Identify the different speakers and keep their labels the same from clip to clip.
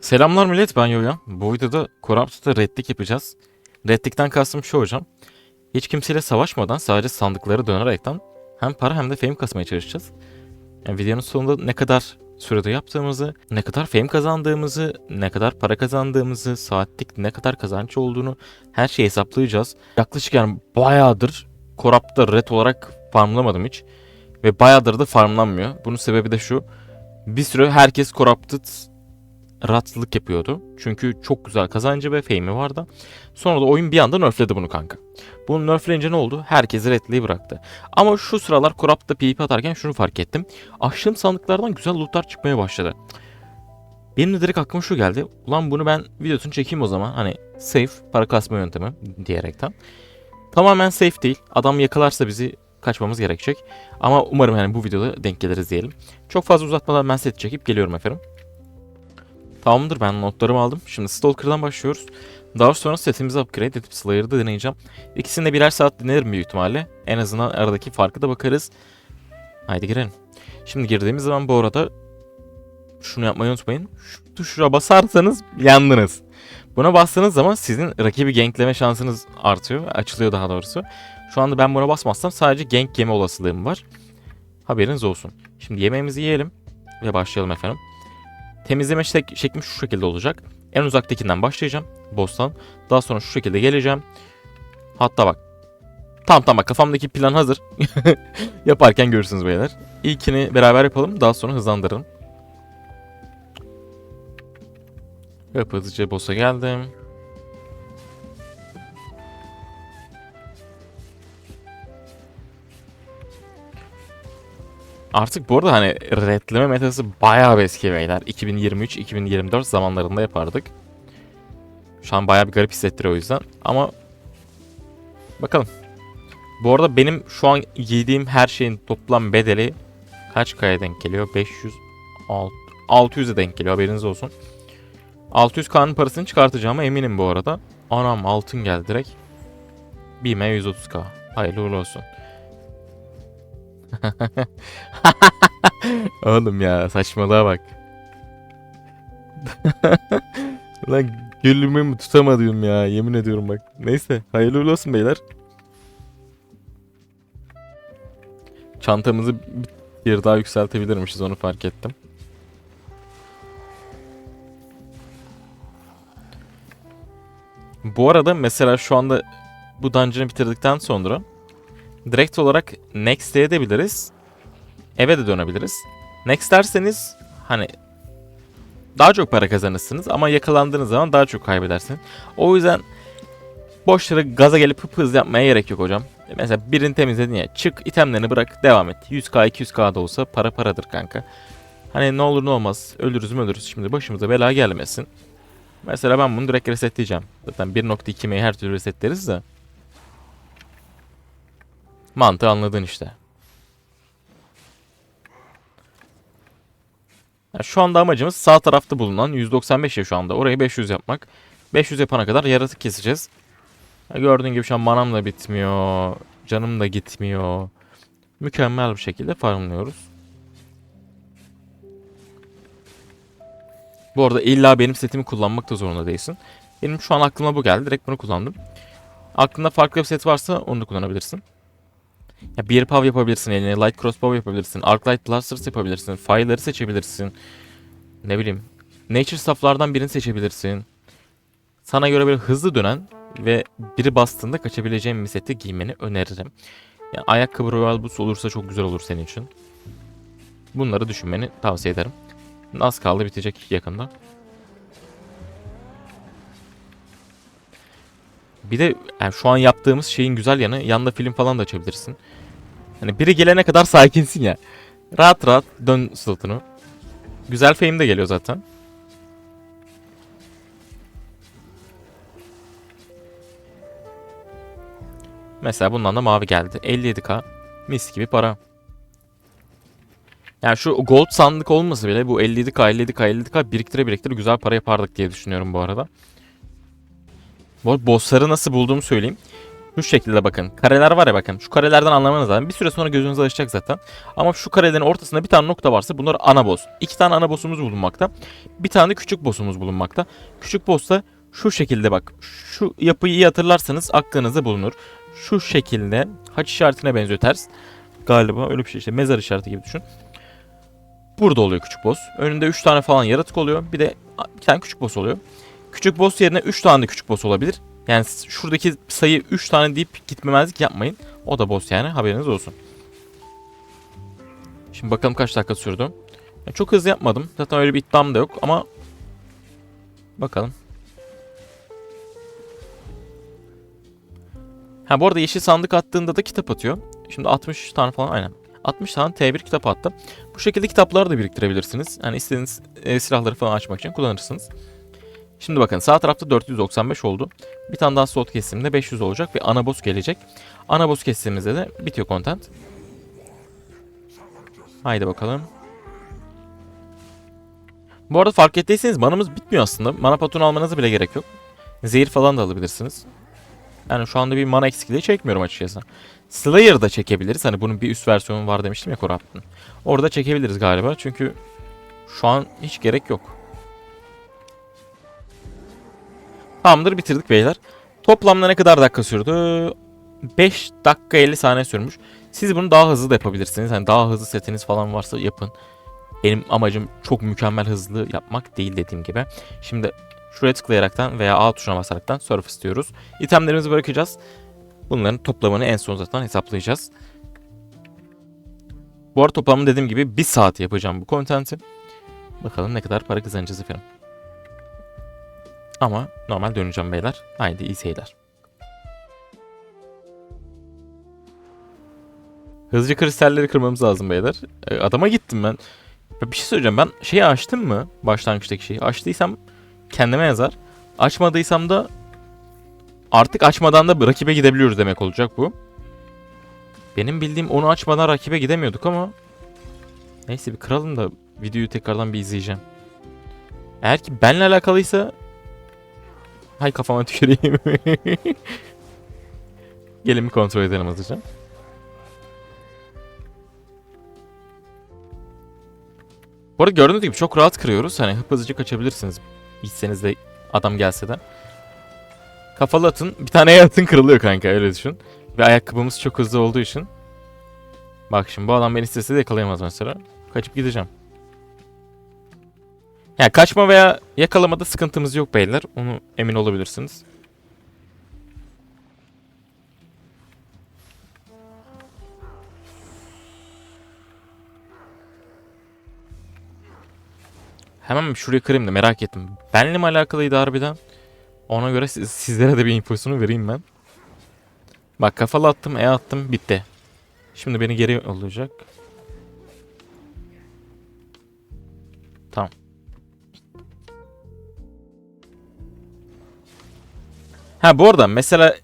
Speaker 1: Selamlar millet ben Yoyan. Bu videoda Corrupted'da redlik yapacağız. Redlikten kastım şu hocam. Hiç kimseyle savaşmadan sadece sandıkları dönerekten hem para hem de fame kasmaya çalışacağız. Yani videonun sonunda ne kadar sürede yaptığımızı, ne kadar fame kazandığımızı, ne kadar para kazandığımızı, saatlik ne kadar kazanç olduğunu her şeyi hesaplayacağız. Yaklaşık yani bayağıdır Corrupted'da red olarak farmlamadım hiç. Ve bayağıdır da farmlanmıyor. Bunun sebebi de şu. Bir süre herkes Corrupted rahatsızlık yapıyordu. Çünkü çok güzel kazancı ve fame'i vardı. Sonra da oyun bir anda nerfledi bunu kanka. Bunu nerfleyince ne oldu? Herkesi redliği bıraktı. Ama şu sıralar Corrupt'ta PvP atarken şunu fark ettim. Açtığım sandıklardan güzel lootlar çıkmaya başladı. Benim de direkt aklıma şu geldi. Ulan bunu ben videosunu çekeyim o zaman. Hani safe para kasma yöntemi diyerekten. Tamamen safe değil. Adam yakalarsa bizi kaçmamız gerekecek. Ama umarım yani bu videoda denk geliriz diyelim. Çok fazla uzatmadan ben set çekip geliyorum efendim. Tamamdır ben notlarımı aldım. Şimdi Stalker'dan başlıyoruz. Daha sonra setimizi upgrade edip Slayer'ı da deneyeceğim. İkisini de birer saat denerim büyük ihtimalle. En azından aradaki farkı da bakarız. Haydi girelim. Şimdi girdiğimiz zaman bu arada şunu yapmayı unutmayın. Şu tuşa basarsanız yandınız. Buna bastığınız zaman sizin rakibi gankleme şansınız artıyor. Açılıyor daha doğrusu. Şu anda ben buna basmazsam sadece gank yeme olasılığım var. Haberiniz olsun. Şimdi yemeğimizi yiyelim ve başlayalım efendim. Temizleme şek- şeklim şu şekilde olacak. En uzaktakinden başlayacağım. Boss'tan. Daha sonra şu şekilde geleceğim. Hatta bak. Tamam tamam bak kafamdaki plan hazır. Yaparken görürsünüz beyler. İlkini beraber yapalım. Daha sonra hızlandırırım. Hop hızlıca boss'a geldim. Artık bu arada hani redleme metası bayağı bir eski beyler. 2023-2024 zamanlarında yapardık. Şu an bayağı bir garip hissettiriyor o yüzden. Ama bakalım. Bu arada benim şu an giydiğim her şeyin toplam bedeli kaç kaya denk geliyor? 500 alt- 600'e denk geliyor haberiniz olsun. 600 K'nın parasını çıkartacağıma eminim bu arada. Anam altın geldi direkt. BİM'e 130K. Hayırlı uğurlu olsun. Oğlum ya saçmalığa bak. Lan gülümü mü tutamadım ya yemin ediyorum bak. Neyse hayırlı olsun beyler. Çantamızı bir daha yükseltebilirmişiz onu fark ettim. Bu arada mesela şu anda bu dungeon'ı bitirdikten sonra direkt olarak next edebiliriz. Eve de dönebiliriz. Next derseniz hani daha çok para kazanırsınız ama yakalandığınız zaman daha çok kaybedersiniz. O yüzden boş yere gaza gelip hıp hız yapmaya gerek yok hocam. Mesela birini temizledin ya çık itemlerini bırak devam et. 100k 200k da olsa para paradır kanka. Hani ne olur ne olmaz ölürüz mü ölürüz şimdi başımıza bela gelmesin. Mesela ben bunu direkt resetleyeceğim. Zaten 1.2'meyi her türlü resetleriz de. Mantığı anladın işte. Ya şu anda amacımız sağ tarafta bulunan 195 ya şu anda. Orayı 500 yapmak. 500 yapana kadar yaratık keseceğiz. Ya gördüğün gibi şu an manam da bitmiyor. Canım da gitmiyor. Mükemmel bir şekilde farmlıyoruz. Bu arada illa benim setimi kullanmak da zorunda değilsin. Benim şu an aklıma bu geldi. Direkt bunu kullandım. Aklında farklı bir set varsa onu da kullanabilirsin. Ya bir pav yapabilirsin eline, light crossbow yapabilirsin, arc light blasters yapabilirsin, fire'ları seçebilirsin. Ne bileyim, nature stuff'lardan birini seçebilirsin. Sana göre böyle hızlı dönen ve biri bastığında kaçabileceğin bir seti giymeni öneririm. Yani ayakkabı royal boots olursa çok güzel olur senin için. Bunları düşünmeni tavsiye ederim. Az kaldı bitecek yakında. Bir de yani şu an yaptığımız şeyin güzel yanı yanında film falan da açabilirsin. Hani biri gelene kadar sakinsin ya. Rahat rahat dön slotunu. Güzel fame de geliyor zaten. Mesela bundan da mavi geldi. 57k. Mis gibi para. Yani şu gold sandık olmasa bile bu 57k 57k 57k biriktire biriktire güzel para yapardık diye düşünüyorum bu arada. Bu bossları nasıl bulduğumu söyleyeyim. Şu şekilde bakın. Kareler var ya bakın. Şu karelerden anlamanız lazım. Bir süre sonra gözünüze alışacak zaten. Ama şu karelerin ortasında bir tane nokta varsa bunlar ana boss. İki tane ana boss'umuz bulunmakta. Bir tane küçük boss'umuz bulunmakta. Küçük boss da şu şekilde bak. Şu yapıyı iyi hatırlarsanız aklınızda bulunur. Şu şekilde haç işaretine benziyor ters. Galiba öyle bir şey işte mezar işareti gibi düşün. Burada oluyor küçük boss. Önünde 3 tane falan yaratık oluyor. Bir de bir tane küçük boss oluyor. Küçük boss yerine 3 tane de küçük boss olabilir. Yani şuradaki sayı 3 tane deyip gitmemezlik yapmayın. O da boss yani haberiniz olsun. Şimdi bakalım kaç dakika sürdü. Ya çok hızlı yapmadım. Zaten öyle bir iddiam da yok ama bakalım. Ha bu arada yeşil sandık attığında da kitap atıyor. Şimdi 60 tane falan aynen. 60 tane T1 kitap attı. Bu şekilde kitapları da biriktirebilirsiniz. Yani istediğiniz e, silahları falan açmak için kullanırsınız. Şimdi bakın sağ tarafta 495 oldu. Bir tane daha slot kesiminde 500 olacak ve ana boss gelecek. Ana boss kesimimizde de bitiyor content. Haydi bakalım. Bu arada fark ettiyseniz manamız bitmiyor aslında. Mana patron almanıza bile gerek yok. Zehir falan da alabilirsiniz. Yani şu anda bir mana eksikliği çekmiyorum açıkçası. Slayer'da çekebiliriz. Hani bunun bir üst versiyonu var demiştim ya Corrupt'ın. Orada çekebiliriz galiba. Çünkü şu an hiç gerek yok. Tamamdır bitirdik beyler. Toplamda ne kadar dakika sürdü? 5 dakika 50 saniye sürmüş. Siz bunu daha hızlı da yapabilirsiniz. Hani daha hızlı setiniz falan varsa yapın. Benim amacım çok mükemmel hızlı yapmak değil dediğim gibi. Şimdi şuraya tıklayaraktan veya A tuşuna basaraktan surface diyoruz. İtemlerimizi bırakacağız. Bunların toplamını en son zaten hesaplayacağız. Bu arada toplamı dediğim gibi bir saat yapacağım bu content'i. Bakalım ne kadar para kazanacağız efendim. Ama normal döneceğim beyler. Haydi iyi seyirler. Hızlıca kristalleri kırmamız lazım beyler. Ee, Adama gittim ben. Bir şey söyleyeceğim ben şeyi açtım mı? Başlangıçtaki şeyi. Açtıysam kendime yazar. Açmadıysam da artık açmadan da rakibe gidebiliyoruz demek olacak bu. Benim bildiğim onu açmadan rakibe gidemiyorduk ama neyse bir kıralım da videoyu tekrardan bir izleyeceğim. Eğer ki benle alakalıysa hay kafama tüküreyim. Gelin bir kontrol edelim hızlıca. Bu arada gördüğünüz gibi çok rahat kırıyoruz. Hani hızlıca kaçabilirsiniz. Gitseniz de adam gelse de. Kafalı atın. Bir tane atın kırılıyor kanka öyle düşün. Ve ayakkabımız çok hızlı olduğu için. Bak şimdi bu adam beni istese de yakalayamaz mesela. Kaçıp gideceğim. Yani kaçma veya yakalamada sıkıntımız yok beyler. Onu emin olabilirsiniz. Hemen bir şuraya kırayım da merak ettim. Benle mi alakalıydı harbiden? Ona göre siz- sizlere de bir infosunu vereyim ben. Bak kafalı attım, E attım, bitti. Şimdi beni geri olacak. Ha bu arada mesela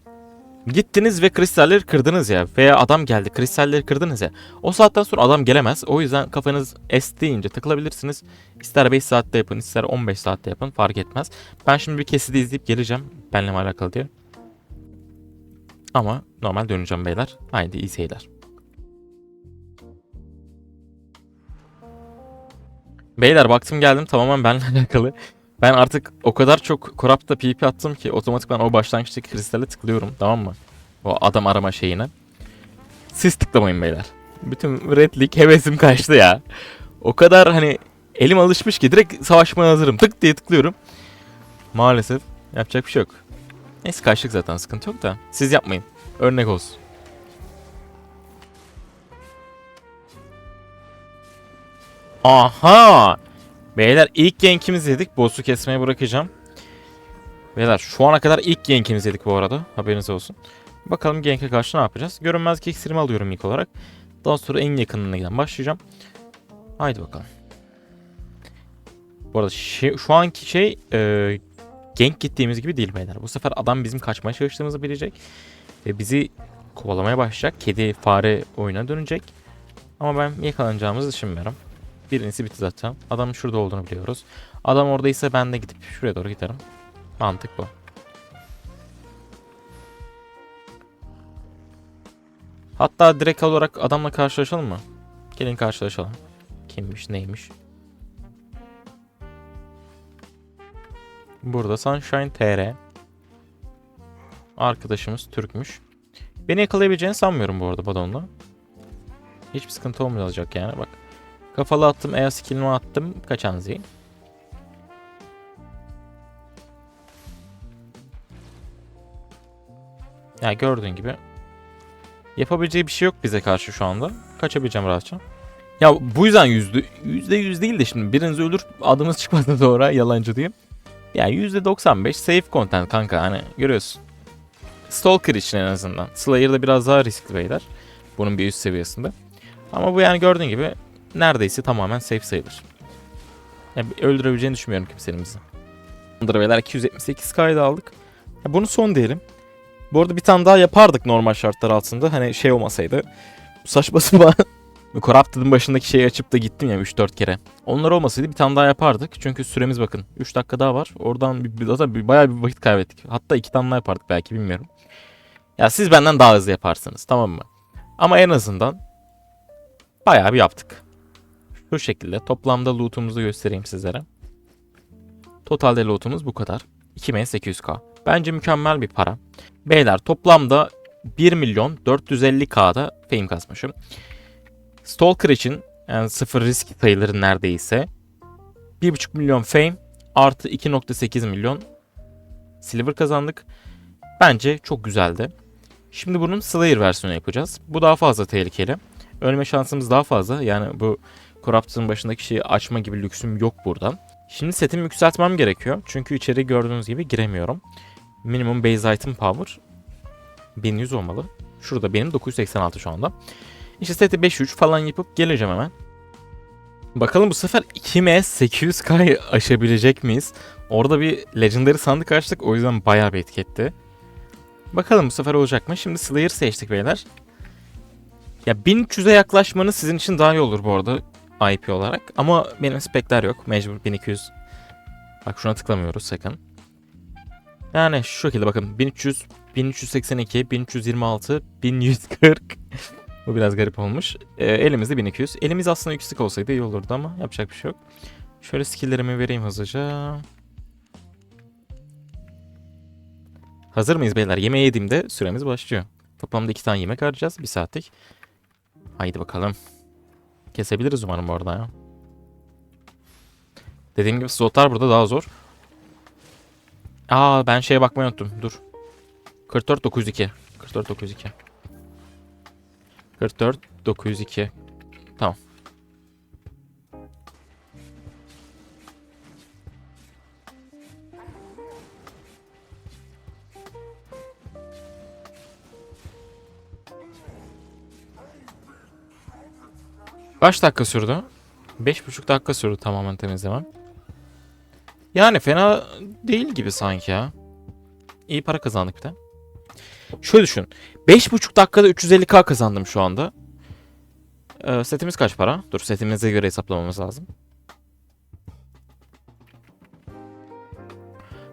Speaker 1: gittiniz ve kristalleri kırdınız ya veya adam geldi kristalleri kırdınız ya. O saatten sonra adam gelemez. O yüzden kafanız S deyince takılabilirsiniz. İster 5 saatte yapın, ister 15 saatte yapın fark etmez. Ben şimdi bir kesidi izleyip geleceğim benimle alakalı diye. Ama normal döneceğim beyler. Haydi iyi seyirler. Beyler baktım geldim tamamen benimle alakalı. Ben artık o kadar çok Corrupt'ta PvP attım ki otomatikman o başlangıçtaki kristale tıklıyorum tamam mı? O adam arama şeyine. Siz tıklamayın beyler. Bütün Red League hevesim kaçtı ya. O kadar hani elim alışmış ki direkt savaşmaya hazırım. Tık diye tıklıyorum. Maalesef yapacak bir şey yok. Neyse kaçtık zaten sıkıntı yok da. Siz yapmayın. Örnek olsun. Aha! Beyler ilk gankimizi yedik. Boss'u kesmeye bırakacağım. Beyler şu ana kadar ilk gankimizi yedik bu arada. Haberiniz olsun. Bakalım gank'e karşı ne yapacağız? Görünmezlik iksirimi alıyorum ilk olarak. Daha sonra en yakınına giden başlayacağım. Haydi bakalım. Bu arada şey- şu anki şey e, gank gittiğimiz gibi değil beyler. Bu sefer adam bizim kaçmaya çalıştığımızı bilecek. Ve bizi kovalamaya başlayacak. Kedi fare oyuna dönecek. Ama ben yakalanacağımızı düşünmüyorum. Birincisi bitti zaten. Adamın şurada olduğunu biliyoruz. Adam oradaysa ben de gidip şuraya doğru giderim. Mantık bu. Hatta direkt olarak adamla karşılaşalım mı? Gelin karşılaşalım. Kimmiş neymiş? Burada Sunshine TR. Arkadaşımız Türkmüş. Beni yakalayabileceğini sanmıyorum bu arada Badon'la. Hiçbir sıkıntı olmayacak yani bak. Kafalı attım, eğer skillimi attım. Kaçan Z. Ya gördüğün gibi yapabileceği bir şey yok bize karşı şu anda. Kaçabileceğim rahatça. Ya bu yüzden yüzde, yüzde yüz değil de şimdi biriniz ölür adımız çıkmadı doğru yalancı diyeyim. Ya yüzde 95 safe content kanka hani görüyorsun. Stalker için en azından. Slayer'da biraz daha riskli beyler. Bunun bir üst seviyesinde. Ama bu yani gördüğün gibi neredeyse tamamen safe sayılır. Ya öldürebileceğini düşünmüyorum kimsenin bizi. Beyler 278 kayda aldık. Bunu son diyelim. Bu arada bir tane daha yapardık normal şartlar altında. Hani şey olmasaydı. Saçma sapan Corrupted'ın başındaki şeyi açıp da gittim ya 3-4 kere. Onlar olmasaydı bir tane daha yapardık. Çünkü süremiz bakın 3 dakika daha var. Oradan bir, bir, zaten bir, bayağı bir vakit kaybettik. Hatta 2 tane daha yapardık belki bilmiyorum. Ya siz benden daha hızlı yaparsınız tamam mı? Ama en azından bayağı bir yaptık. Şu şekilde toplamda loot'umuzu göstereyim sizlere. Totalde loot'umuz bu kadar. 2800k. Bence mükemmel bir para. Beyler toplamda 1 milyon 450k'da fame kasmışım. Stalker için yani sıfır risk sayılır neredeyse. 1,5 milyon fame artı 2.8 milyon silver kazandık. Bence çok güzeldi. Şimdi bunun Slayer versiyonu yapacağız. Bu daha fazla tehlikeli. Ölme şansımız daha fazla. Yani bu Corrupted'ın başındaki şeyi açma gibi lüksüm yok buradan. Şimdi setimi yükseltmem gerekiyor. Çünkü içeri gördüğünüz gibi giremiyorum. Minimum base item power 1100 olmalı. Şurada benim 986 şu anda. İşte seti 5-3 falan yapıp geleceğim hemen. Bakalım bu sefer 2M 800K aşabilecek miyiz? Orada bir Legendary sandık açtık o yüzden bayağı bir etiketti. Bakalım bu sefer olacak mı? Şimdi Slayer seçtik beyler. Ya 1300'e yaklaşmanız sizin için daha iyi olur bu arada IP olarak. Ama benim spekler yok. Mecbur 1200. Bak şuna tıklamıyoruz sakın. Yani şu şekilde bakın 1300, 1382, 1326, 1140. Bu biraz garip olmuş. Ee, elimizde 1200. Elimiz aslında yüksek olsaydı iyi olurdu ama yapacak bir şey yok. Şöyle skilllerimi vereyim hızlıca. Hazır mıyız beyler? Yemeği yediğimde süremiz başlıyor. Toplamda iki tane yemek harcayacağız. Bir saatlik. Haydi bakalım. Kesebiliriz umarım bu ya. Dediğim gibi slotlar burada daha zor. Aa ben şeye bakmayı unuttum. Dur. 44 902. 44 902. 44 902. Tamam. Kaç dakika sürdü? 5,5 dakika sürdü tamamen temizlemem. Yani fena değil gibi sanki ya. İyi para kazandık bir de. Şöyle düşün. 5,5 dakikada 350k kazandım şu anda. Ee, setimiz kaç para? Dur setimize göre hesaplamamız lazım.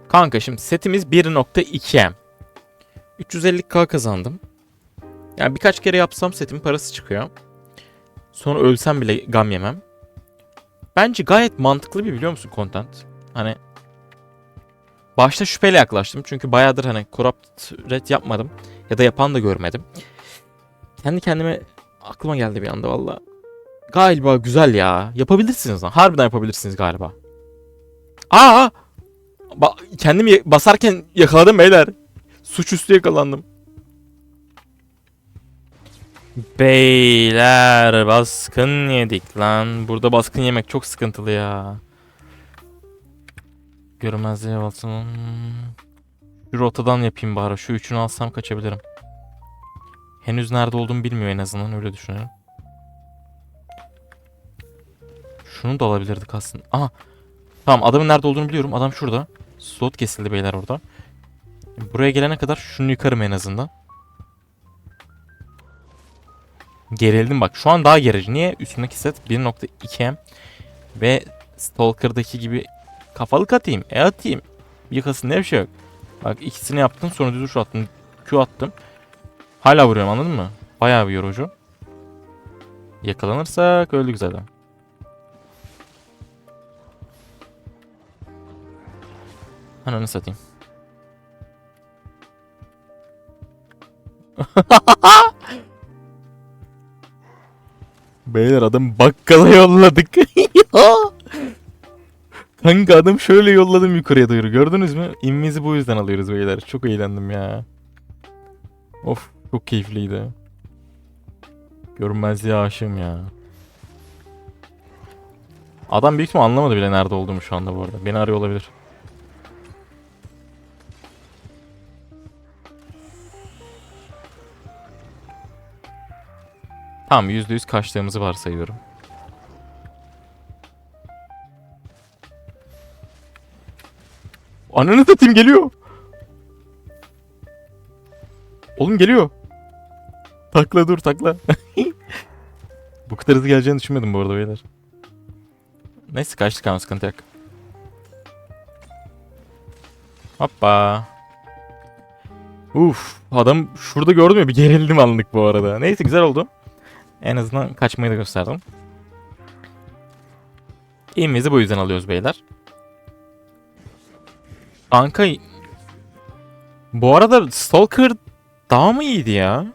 Speaker 1: Kanka şimdi setimiz 1.2M. 350k kazandım. Yani birkaç kere yapsam setimin parası çıkıyor. Sonra ölsem bile gam yemem. Bence gayet mantıklı bir biliyor musun content? Hani başta şüpheyle yaklaştım. Çünkü bayağıdır hani corrupt red yapmadım. Ya da yapan da görmedim. Kendi kendime aklıma geldi bir anda valla. Galiba güzel ya. Yapabilirsiniz lan. Harbiden yapabilirsiniz galiba. Aa! Ba kendimi basarken yakaladım beyler. Suçüstü yakalandım. Beyler baskın yedik lan. Burada baskın yemek çok sıkıntılı ya. Görmezliğe basın. Şu rotadan yapayım bari. Şu üçünü alsam kaçabilirim. Henüz nerede olduğumu bilmiyor en azından öyle düşünüyorum. Şunu da alabilirdik aslında. Aha. Tamam adamın nerede olduğunu biliyorum. Adam şurada. Slot kesildi beyler orada. Buraya gelene kadar şunu yıkarım en azından. Gerildim bak. Şu an daha gerici. Niye? Üstündeki set 1.2M. Ve Stalker'daki gibi kafalık atayım. E atayım. Yıkasın ne bir şey yok. Bak ikisini yaptım sonra düz uç attım. Q attım. Hala vuruyorum anladın mı? Bayağı bir yorucu. Yakalanırsak öldük zaten. Ananı satayım. Beyler adam bakkala yolladık. Kanka adam şöyle yolladım yukarıya doğru gördünüz mü? İnimizi bu yüzden alıyoruz beyler. Çok eğlendim ya. Of çok keyifliydi. Görünmezliğe aşığım ya. Adam büyük ihtimal anlamadı bile nerede olduğumu şu anda bu arada. Beni arıyor olabilir. Tamam %100 kaçtığımızı varsayıyorum. Ananı satayım geliyor. Oğlum geliyor. Takla dur takla. bu kadar hızlı geleceğini düşünmedim bu arada beyler. Neyse kaçtık ama sıkıntı yok. Hoppa. Uf adam şurada gördüm ya bir gerildim anlık bu arada. Neyse güzel oldu. En azından kaçmayı da gösterdim. İğimizi bu yüzden alıyoruz beyler. Kanka bu arada Stalker daha mı iyiydi ya?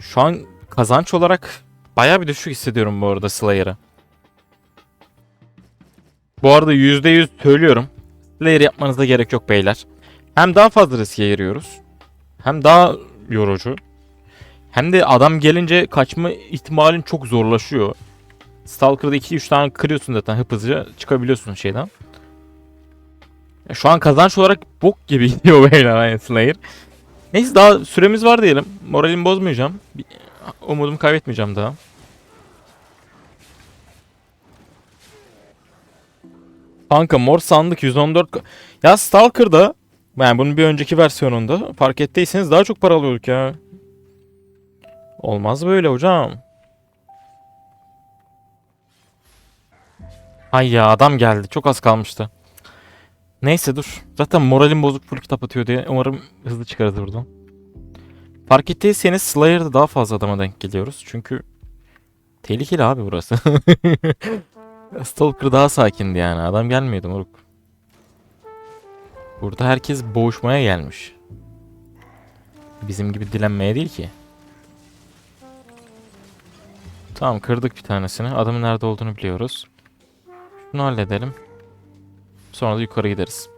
Speaker 1: Şu an kazanç olarak baya bir düşük hissediyorum bu arada Slayer'ı. Bu arada %100 söylüyorum. Slayer yapmanıza gerek yok beyler. Hem daha fazla riske giriyoruz. Hem daha yorucu. Hem de adam gelince kaçma ihtimalin çok zorlaşıyor. Stalker'da 2-3 tane kırıyorsun zaten hıp hızlıca çıkabiliyorsun şeyden. Şu an kazanç olarak bok gibi gidiyor beyler yani Slayer. Neyse daha süremiz var diyelim. Moralimi bozmayacağım. Umudumu kaybetmeyeceğim daha. Kanka mor sandık 114. ka- Ya Stalker'da yani bunun bir önceki versiyonunda fark ettiyseniz daha çok para alıyorduk ya. Olmaz böyle hocam. Ay ya adam geldi. Çok az kalmıştı. Neyse dur. Zaten moralim bozuk full kitap atıyor diye umarım hızlı çıkarız buradan. Fark ettiyseniz Slayer'da daha fazla adama denk geliyoruz. Çünkü tehlikeli abi burası. Stalker daha sakindi yani. Adam gelmiyordu moruk. Burada herkes boğuşmaya gelmiş. Bizim gibi dilenmeye değil ki. Tamam kırdık bir tanesini. Adamın nerede olduğunu biliyoruz. Şunu halledelim. Sonra da yukarı gideriz.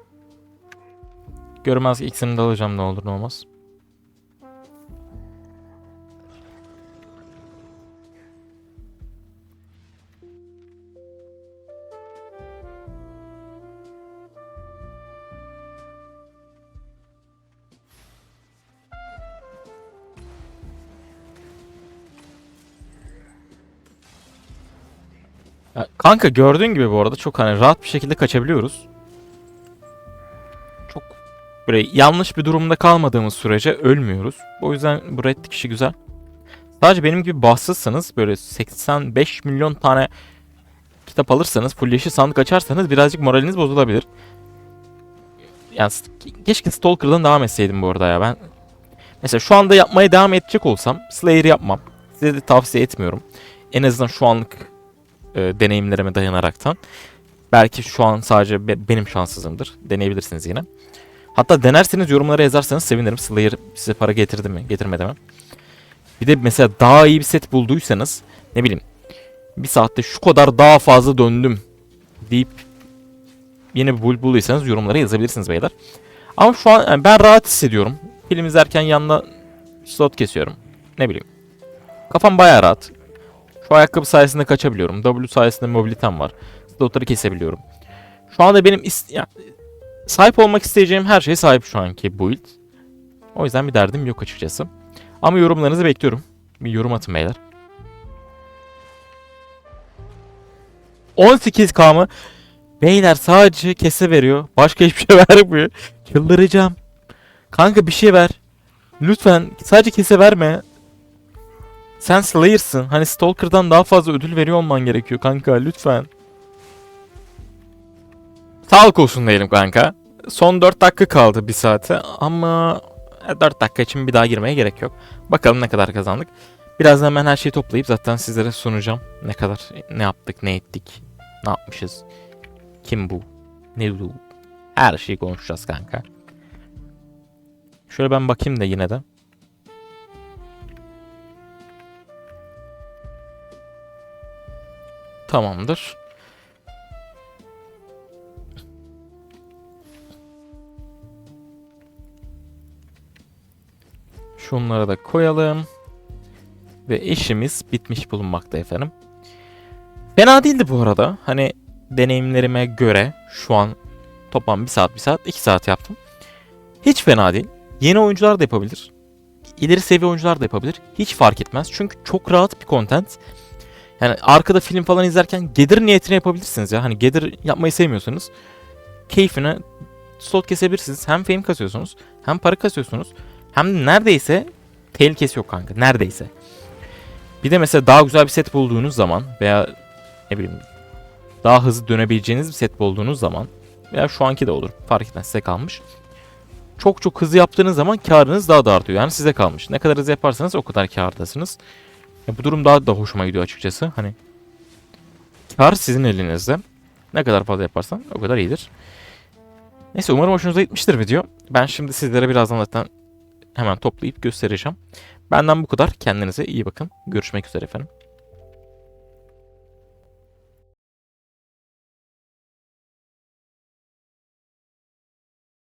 Speaker 1: Görmez ikisini de alacağım ne olur ne olmaz. Ya, kanka gördüğün gibi bu arada çok hani rahat bir şekilde kaçabiliyoruz. Çok böyle yanlış bir durumda kalmadığımız sürece ölmüyoruz. O yüzden bu red işi güzel. Sadece benim gibi bahtsızsanız böyle 85 milyon tane kitap alırsanız full yeşil sandık açarsanız birazcık moraliniz bozulabilir. Yani keşke Stalker'dan devam etseydim bu arada ya ben. Mesela şu anda yapmaya devam edecek olsam Slayer yapmam. Size de tavsiye etmiyorum. En azından şu anlık e, deneyimlerime dayanaraktan. Belki şu an sadece be- benim şanssızımdır. Deneyebilirsiniz yine. Hatta denerseniz yorumlara yazarsanız sevinirim. Slayer size para getirdi mi, getirmedi mi? Bir de mesela daha iyi bir set bulduysanız ne bileyim bir saatte şu kadar daha fazla döndüm deyip yeni bir build bulduysanız yorumlara yazabilirsiniz beyler. Ama şu an yani ben rahat hissediyorum. Film izlerken yanına slot kesiyorum. Ne bileyim. Kafam baya rahat. Şu ayakkabı sayesinde kaçabiliyorum. W sayesinde mobilitem var. Slotları kesebiliyorum. Şu anda benim is- ya, sahip olmak isteyeceğim her şeye sahip şu anki build. O yüzden bir derdim yok açıkçası. Ama yorumlarınızı bekliyorum. Bir yorum atın beyler. 18k mı? Beyler sadece kese veriyor. Başka hiçbir şey vermiyor. Çıldıracağım. Kanka bir şey ver. Lütfen sadece kese verme. Sen Slayer'sın. Hani Stalker'dan daha fazla ödül veriyor olman gerekiyor kanka lütfen. Sağlık olsun diyelim kanka. Son 4 dakika kaldı bir saate ama 4 dakika için bir daha girmeye gerek yok. Bakalım ne kadar kazandık. Birazdan hemen her şeyi toplayıp zaten sizlere sunacağım. Ne kadar, ne yaptık, ne ettik, ne yapmışız. Kim bu? Ne bu? Her şeyi konuşacağız kanka. Şöyle ben bakayım da yine de. Tamamdır. Şunları da koyalım. Ve işimiz bitmiş bulunmakta efendim. Fena değildi bu arada. Hani deneyimlerime göre şu an toplam 1 saat 1 saat 2 saat yaptım. Hiç fena değil. Yeni oyuncular da yapabilir. İleri seviye oyuncular da yapabilir. Hiç fark etmez. Çünkü çok rahat bir content. Yani arkada film falan izlerken gelir niyetine yapabilirsiniz ya. Hani gelir yapmayı sevmiyorsanız keyfine slot kesebilirsiniz. Hem fame kasıyorsunuz hem para kasıyorsunuz. Hem de neredeyse tehlikesi yok kanka. Neredeyse. Bir de mesela daha güzel bir set bulduğunuz zaman veya ne bileyim daha hızlı dönebileceğiniz bir set bulduğunuz zaman veya şu anki de olur fark etmez size kalmış. Çok çok hızlı yaptığınız zaman karınız daha da artıyor. Yani size kalmış. Ne kadar hızlı yaparsanız o kadar kârdasınız. Ya bu durum daha da hoşuma gidiyor açıkçası. Hani kar sizin elinizde. Ne kadar fazla yaparsan o kadar iyidir. Neyse umarım hoşunuza gitmiştir video. Ben şimdi sizlere birazdan zaten hemen toplayıp göstereceğim. Benden bu kadar. Kendinize iyi bakın. Görüşmek üzere efendim.